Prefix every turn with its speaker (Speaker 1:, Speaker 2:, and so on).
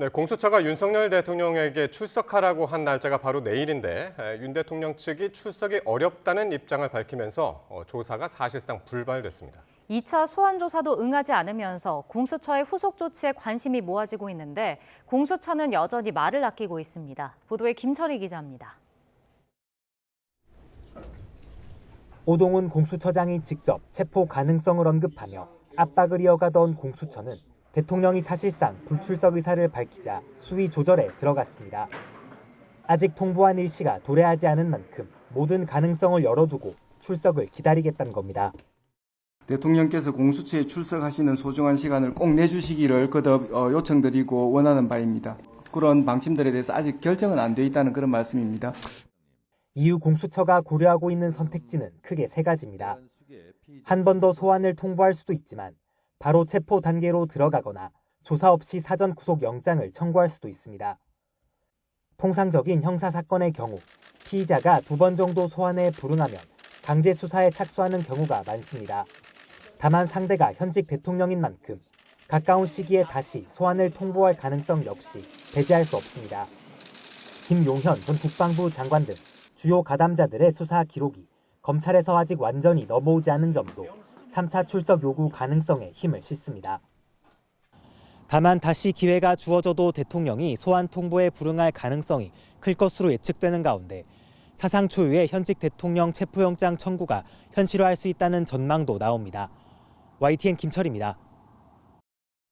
Speaker 1: 네, 공수처가 윤석열 대통령에게 출석하라고 한 날짜가 바로 내일인데 에, 윤 대통령 측이 출석이 어렵다는 입장을 밝히면서 어, 조사가 사실상 불발됐습니다.
Speaker 2: 2차 소환 조사도 응하지 않으면서 공수처의 후속 조치에 관심이 모아지고 있는데 공수처는 여전히 말을 아끼고 있습니다. 보도에 김철희 기자입니다.
Speaker 3: 오동훈 공수처장이 직접 체포 가능성을 언급하며 압박을 이어가던 공수처는 대통령이 사실상 불출석 의사를 밝히자 수위 조절에 들어갔습니다. 아직 통보한 일시가 도래하지 않은 만큼 모든 가능성을 열어두고 출석을 기다리겠다는 겁니다.
Speaker 4: 대통령께서 공수처에 출석하시는 소중한 시간을 꼭 내주시기를 거듭 어, 요청드리고 원하는 바입니다. 그런 방침들에 대해서 아직 결정은 안 돼 있다는 그런 말씀입니다.
Speaker 3: 이후 공수처가 고려하고 있는 선택지는 크게 세 가지입니다. 한 번 더 소환을 통보할 수도 있지만 바로 체포 단계로 들어가거나 조사 없이 사전 구속 영장을 청구할 수도 있습니다. 통상적인 형사 사건의 경우 피의자가 두 번 정도 소환에 불응하면 강제 수사에 착수하는 경우가 많습니다. 다만 상대가 현직 대통령인 만큼 가까운 시기에 다시 소환을 통보할 가능성 역시 배제할 수 없습니다. 김용현 전 국방부 장관 등 주요 가담자들의 수사 기록이 검찰에서 아직 완전히 넘어오지 않은 점도 3차 출석 요구 가능성에 힘을 싣습니다. 다만 다시 기회가 주어져도 대통령이 소환 통보에 불응할 가능성이 클 것으로 예측되는 가운데 사상 초유의 현직 대통령 체포영장 청구가 현실화할 수 있다는 전망도 나옵니다. YTN 김철입니다.